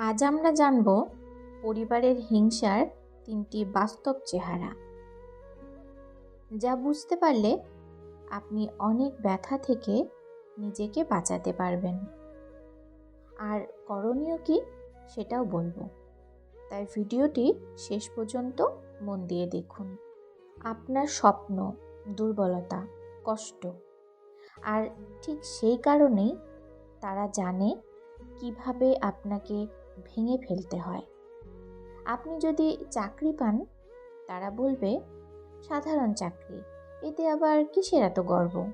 আজ আমরা জানব পরিবারের হিংসার তিনটি বাস্তব চেহারা। যা বুঝতে পারলে আপনি অনেক ব্যথা থেকে নিজেকে বাঁচাতে পারবেন। আর করণীয় কি সেটাও বলব। তাই ভিডিওটি শেষ পর্যন্ত মন দিয়ে দেখুন। আপনার স্বপ্ন, দুর্বলতা, কষ্ট আর ঠিক সেই কারণেই তারা জানে কীভাবে আপনাকে ভেঙে ফেলতে হয়। আপনি যদি চাকরি পান, তারা বলবে, সাধারণ চাকরি, এতে আবার কিসের এত গর্ব?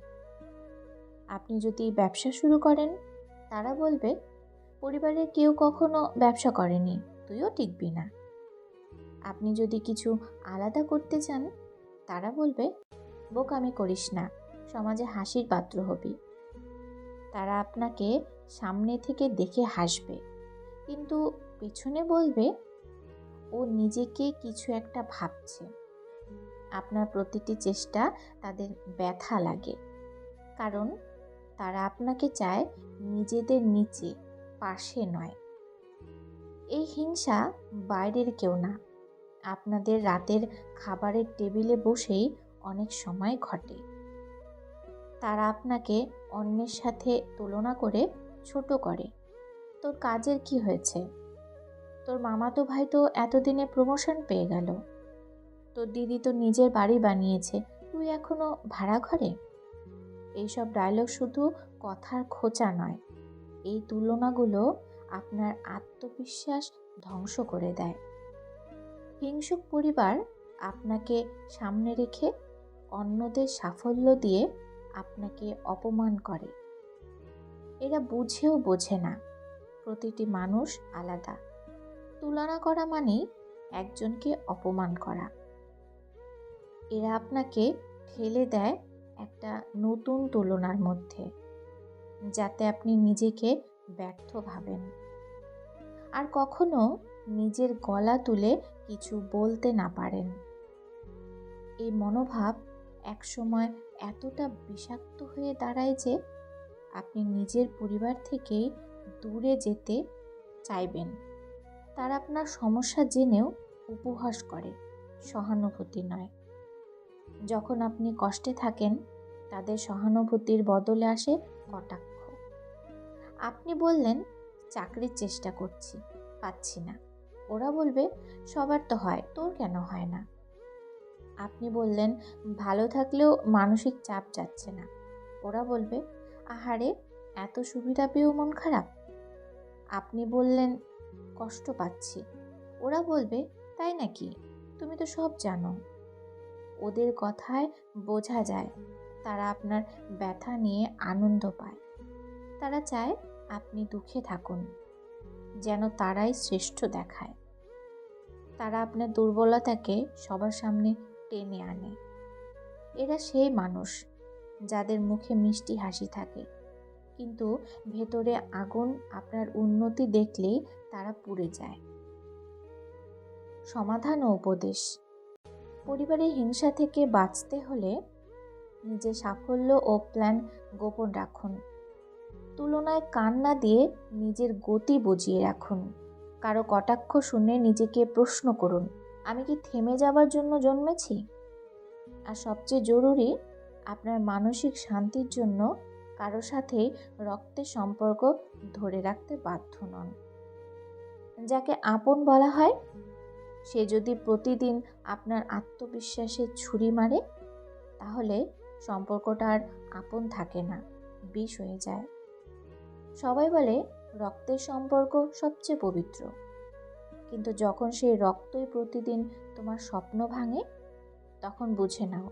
আপনি যদি ব্যবসা শুরু করেন, তারা বলবে পরিবারের কেউ কখনো ব্যবসা করেনি, তুইও টিকবি না। আপনি যদি কিছু আলাদা করতে চান, তারা বলবে, বোকামি করিস না, সমাজে হাসির পাত্র হবি। তারা আপনাকে সামনে থেকে দেখে হাসবে। কিন্তু পিছনে বলবে, ও নিজেকে কিছু একটা ভাবছে। আপনার প্রতিটি চেষ্টা তাদের ব্যথা লাগে। কারণ তারা আপনাকে চায় নিজেদের নিচে, পাশে নয়। এই হিংসা বাইরের কেউ না। আপনাদের রাতের খাবারের টেবিলে বসেই অনেক সময় ঘটে। তারা আপনাকে অন্যের সাথে তুলনা করে ছোট করে। তোর কাজের কি হয়েছে? তোর মামাতো ভাই তো এতদিনে প্রমোশন পেয়ে গেল। তোর দিদি তো নিজের বাড়ি বানিয়েছে, তুই এখনও ভাড়া ঘরে? এইসব ডায়লগ শুধু কথার খোঁচা নয়, এই তুলনাগুলো আপনার আত্মবিশ্বাস ধ্বংস করে দেয়। হিংসুক পরিবার আপনাকে সামনে রেখে অন্যদের সাফল্য দিয়ে আপনাকে অপমান করে। এরা বুঝেও বোঝে না। প্রতিটি মানুষ আলাদা। তুলনা করা মানেই একজনকে অপমান করা। এরা আপনাকে ঠেলে দেয় একটা নতুন তুলনার মধ্যে, যাতে আপনি নিজেকে ব্যর্থ ভাবেন। আর কখনো নিজের গলা তুলে কিছু বলতে না পারেন। এই মনোভাব একসময় এতটা বিষাক্ত হয়ে দাঁড়ায় যে আপনি নিজের পরিবার থেকেই দূরে যেতে চাইবেন। তারা আপনার সমস্যা জেনেও উপহাস করে, সহানুভূতি নয়। যখন আপনি কষ্টে থাকেন, তাদের সহানুভূতির বদলে আসে কটাক্ষ। আপনি বললেন, চাকরির চেষ্টা করছি, পাচ্ছি না। ওরা বলবে, সবার তো হয়, তোর কেন হয় না? আপনি বললেন, ভালো থাকলেও মানসিক চাপ যাচ্ছে না। ওরা বলবে, আহারে, এত সুবিধা পেয়েও মন খারাপ? আপনি বললেন, কষ্ট পাচ্ছি। ওরা বলবে, তাই নাকি? তুমি তো সব জানো। ওদের কথায় বোঝা যায়, তারা আপনার ব্যথা নিয়ে আনন্দ পায়। তারা চায় আপনি দুঃখে থাকুন, যেন তারাই শ্রেষ্ঠ দেখায়। তারা আপনার দুর্বলতাকে সবার সামনে টেনে আনে। এরা সেই মানুষ, যাদের মুখে মিষ্টি হাসি থাকে। কিন্তু ভেতরে আগুন আপনার উন্নতি দেখলেই তারা পুড়ে যায়। সমাধান ও উপদেশ। পরিবারের হিংসা থেকে বাঁচতে হলে নিজের সাফল্য ও প্ল্যান গোপন রাখুন। তুলনায় কান না দিয়ে নিজের গতি বুঝিয়ে রাখুন। কারও কটাক্ষ শুনে নিজেকে প্রশ্ন করুন, আমি কি থেমে যাবার জন্য জন্মেছি? আর সবচেয়ে জরুরি, আপনার মানসিক শান্তির জন্য কারও সাথে রক্তের সম্পর্ক ধরে রাখতে বাধ্য নন। যাকে আপন বলা হয়, সে যদি প্রতিদিন আপনার আত্মবিশ্বাসে ছুরি মারে, তাহলে সম্পর্কটা আর আপন থাকে না, বিষ হয়ে যায়। সবাই বলে রক্তের সম্পর্ক সবচেয়ে পবিত্র। কিন্তু যখন সেই রক্তই প্রতিদিন তোমার স্বপ্ন ভাঙে, তখন বুঝে নাও,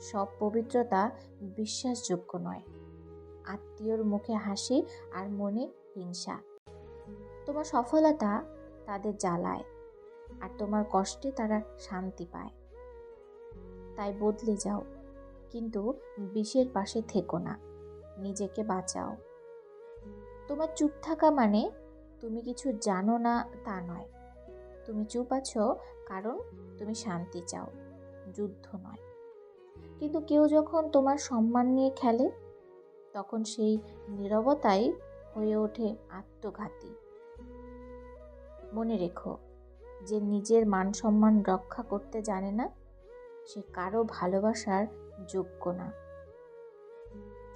সব পবিত্রতা বিশ্বাসযোগ্য নয়। আত্মীয়র মুখে হাসি আর মনে হিংসা। তোমার সফলতা তাদের জ্বালায় আর তোমার কষ্টে তারা শান্তি পায়। তাই বদলে যাও, কিন্তু বিষের পাশে থেকো না, নিজেকে বাঁচাও। তোমার চুপ থাকা মানে তুমি কিছু জানো না তা নয়। তুমি চুপ আছো কারণ তুমি শান্তি চাও, যুদ্ধ নয়। কিন্তু কেউ যখন তোমার সম্মান নিয়ে খেলে তখন সেই নীরবতাই হয়ে ওঠে আত্মঘাতী। মনে রেখো, যে নিজের মান সম্মান রক্ষা করতে জানে না, সে কারও ভালোবাসার যোগ্য না।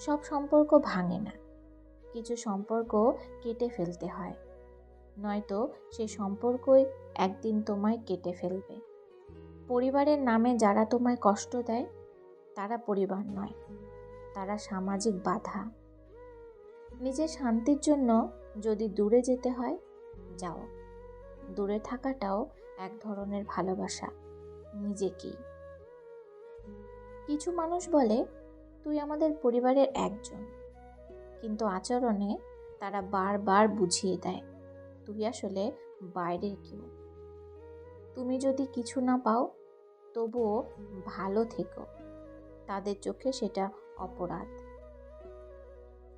সব সম্পর্ক ভাঙে না, কিছু সম্পর্ক কেটে ফেলতে হয়, নয়তো সে সম্পর্কই একদিন তোমায় কেটে ফেলবে। পরিবারের নামে যারা তোমায় কষ্ট দেয়, তারা পরিবার নয়। তারা সামাজিক বাধা। নিজের শান্তির জন্য যদি দূরে যেতে হয়, যাও। দূরে থাকাটাও এক ধরনের ভালোবাসা, নিজেকেই। কিছু মানুষ বলে, তুই আমাদের পরিবারের একজন। কিন্তু আচরণে তারা বারবার বুঝিয়ে দেয়, তুই আসলে বাইরের কেউ। তুমি যদি কিছু না পাও, তবুও ভালো থেকো। তাদের চোখে সেটা অপরাধ।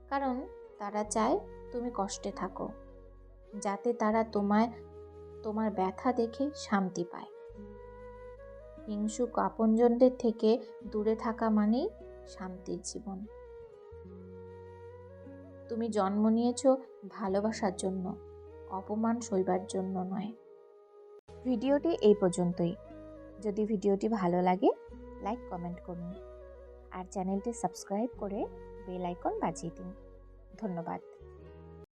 কারণ তারা চায় তুমি কষ্টে থাকো, যাতে তারা তোমায়, তোমার ব্যথা দেখে শান্তি পায়। হিংসুক আপনজনদের থেকে দূরে থাকা মানেই শান্তির জীবন। তুমি জন্ম নিয়েছ ভালোবাসার জন্য, অপমান সইবার জন্য নয়। ভিডিওটি এই পর্যন্তই। যদি ভিডিওটি ভালো লাগে, লাইক, কমেন্ট করুন। আর চ্যানেলটি সাবস্ক্রাইব করে বেল আইকন বাজিয়ে দিন। ধন্যবাদ।